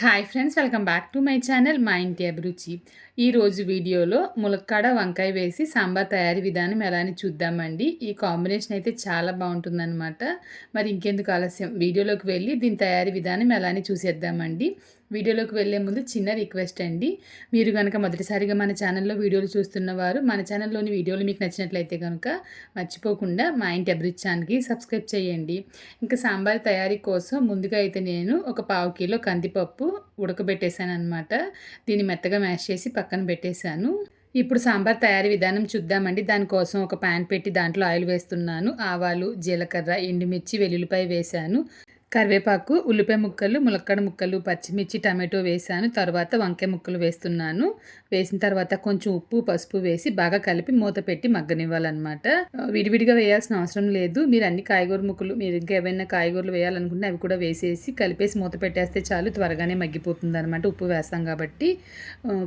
Hi friends welcome back to my channel మా ఇంటి అభిరుచి. ఈరోజు వీడియోలో ములక్కాడ వంకాయ వేసి సాంబార్ తయారీ విధానం ఎలా అని చూద్దామండి. ఈ కాంబినేషన్ అయితే చాలా బాగుంటుందన్నమాట. మరి ఇంకెందుకు ఆలస్యం? వీడియోలోకి వెళ్ళి దీని తయారీ విధానం ఎలా అని చూసేద్దామండి. వీడియోలోకి వెళ్ళే ముందు చిన్న రిక్వెస్ట్ అండి. మీరు కనుక మొదటిసారిగా మన ఛానల్లో వీడియోలు చూస్తున్నవారు మన ఛానల్లోని వీడియోలు మీకు నచ్చినట్లయితే కనుక మర్చిపోకుండా మా ఇంటి అభిరుచి ఛానల్కి సబ్స్క్రైబ్ చేయండి. ఇంకా సాంబార్ తయారీ కోసం ముందుగా అయితే నేను ఒక పావు కిలో కందిపప్పు ఉడకబెట్టేశాను అనమాట దీన్ని మెత్తగా మ్యాష్ చేసి పక్కన పెట్టేశాను. ఇప్పుడు సాంబార్ తయారీ విధానం చూద్దామండి. దానికోసం ఒక ప్యాన్ పెట్టి దాంట్లో ఆయిల్ వేస్తున్నాను. ఆవాలు జీలకర్ర ఎండుమిర్చి వెల్లుల్లిపాయ వేశాను. కరివేపాకు ఉల్లిపాయ ముక్కలు ములక్కడ ముక్కలు పచ్చిమిర్చి టమాటో వేసాను. తర్వాత వంకాయ ముక్కలు వేస్తున్నాను. వేసిన తర్వాత కొంచెం ఉప్పు పసుపు వేసి బాగా కలిపి మూత పెట్టి మగ్గనివ్వాలన్నమాట. విడివిడిగా వేయాల్సిన అవసరం లేదు. మీరు అన్ని కాయగూర ముక్కలు మీరు ఇంకా ఏమైనా కాయగూరలు వేయాలనుకుంటే అవి కూడా వేసేసి కలిపేసి మూత పెట్టేస్తే చాలు త్వరగానే మగ్గిపోతుంది అనమాట ఉప్పు వేస్తాం కాబట్టి.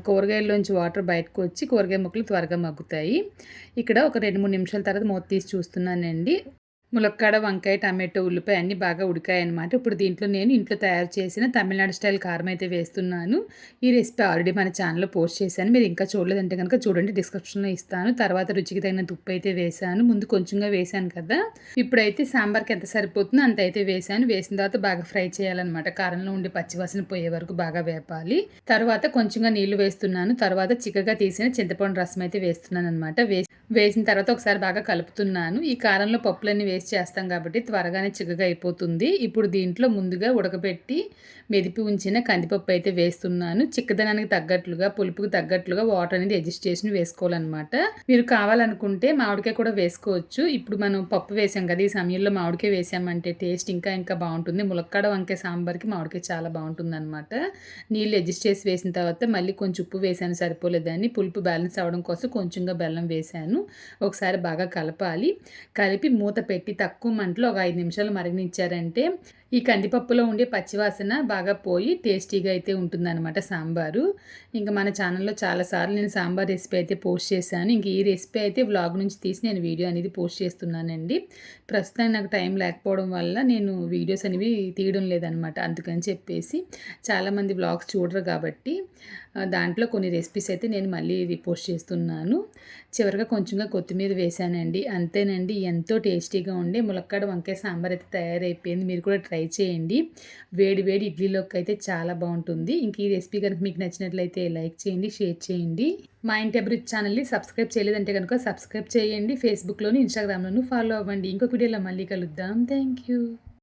కూరగాయల్లోంచి వాటర్ బయటకు వచ్చి కూరగాయ ముక్కలు త్వరగా మగ్గుతాయి. ఇక్కడ ఒక రెండు మూడు నిమిషాల తర్వాత మూత తీసి చూస్తున్నానండి. ములక్కాడ వంకాయ టమాటో ఉల్లిపాయ అన్నీ బాగా ఉడికాయన్నమాట. ఇప్పుడు దీంట్లో నేను ఇంట్లో తయారు చేసిన తమిళనాడు స్టైల్ కారం అయితే వేస్తున్నాను. ఈ రెసిపీ ఆల్రెడీ మన ఛానల్లో పోస్ట్ చేశాను. మీరు ఇంకా చూడలేదంటే కనుక చూడండి డిస్క్రిప్షన్లో ఇస్తాను. తర్వాత రుచికి తగిన ఉప్పు అయితే వేశాను. ముందు కొంచెంగా వేశాను కదా. ఇప్పుడైతే సాంబార్కి ఎంత సరిపోతుందో అంత అయితే వేశాను. వేసిన తర్వాత బాగా ఫ్రై చేయాలన్నమాట. కారంలో ఉండే పచ్చివాసన పోయే వరకు బాగా వేపాలి. తర్వాత కొంచెంగా నీళ్ళు వేస్తున్నాను. తర్వాత చిక్కగా తీసిన చింతపండు రసం అయితే వేస్తున్నాను అనమాట వేసి వేసిన తర్వాత ఒకసారి బాగా కలుపుతున్నాను. ఈ కారంలో పప్పులన్నీ వేసి చేస్తాం కాబట్టి త్వరగానే చిక్కగా అయిపోతుంది. ఇప్పుడు దీంట్లో ముందుగా ఉడకబెట్టి మెదిపి ఉంచిన కందిపప్పు అయితే వేస్తున్నాను. చిక్కదనానికి తగ్గట్లుగా పులుపుకి తగ్గట్లుగా వాటర్ అనేది అడ్జస్ట్ చేసి వేసుకోవాలన్నమాట. మీరు కావాలనుకుంటే మామిడికాయ కూడా వేసుకోవచ్చు. ఇప్పుడు మనం పప్పు వేసాం కదా ఈ సమయంలో మామిడికాయ వేసామంటే టేస్ట్ ఇంకా ఇంకా బాగుంటుంది. ములక్కాడ వంకాయ సాంబార్కి మామిడికాయ చాలా బాగుంటుంది అనమాట నీళ్ళు అడ్జస్ట్ చేసి వేసిన తర్వాత మళ్ళీ కొంచెం ఉప్పు వేసాను సరిపోలేదని. పులుపు బ్యాలెన్స్ అవ్వడం కోసం కొంచెంగా బెల్లం వేసాను. ఒకసారి బాగా కలపాలి. కలిపి మూత పెట్టి తక్కువ మంటలో ఒక ఐదు నిమిషాలు మరిగించారంటే ఈ కందిపప్పులో ఉండే పచ్చివాసన బాగా పోయి టేస్టీగా అయితే ఉంటుందన్నమాట సాంబారు. ఇంకా మన ఛానల్లో చాలాసార్లు నేను సాంబార్ రెసిపీ అయితే పోస్ట్ చేశాను. ఇంక ఈ రెసిపీ అయితే వ్లాగ్ నుంచి తీసి నేను వీడియో అనేది పోస్ట్ చేస్తున్నానండి. ప్రస్తుతానికి నాకు టైం లేకపోవడం వల్ల నేను వీడియోస్ అనేవి తీయడం లేదనమాట అందుకని చెప్పేసి చాలామంది వ్లాగ్స్ చూడరు కాబట్టి దాంట్లో కొన్ని రెసిపీస్ అయితే నేను మళ్ళీ రిపోస్ట్ చేస్తున్నాను. చివరిగా కొంచెంగా కొత్తిమీర వేశానండి. అంతేనండి ఎంతో టేస్టీగా ఉండే ములక్కాడ వంకాయ సాంబార్ అయితే తయారైపోయింది. మీరు కూడా ట్రై చేయండి. వేడి వేడి ఇడ్లీలోకి అయితే చాలా బాగుంటుంది. ఇంక ఈ రెసిపీ కనుక మీకు నచ్చినట్లయితే లైక్ చేయండి షేర్ చేయండి. మా ఇంటి అభిరుచి ఛానల్ని సబ్స్క్రైబ్ చేయలేదంటే కనుక సబ్స్క్రైబ్ చేయండి. ఫేస్బుక్లోని ఇన్స్టాగ్రామ్లోను ఫాలో అవ్వండి. ఇంకొక వీడియోలో మళ్ళీ కలుద్దాం. Thank you.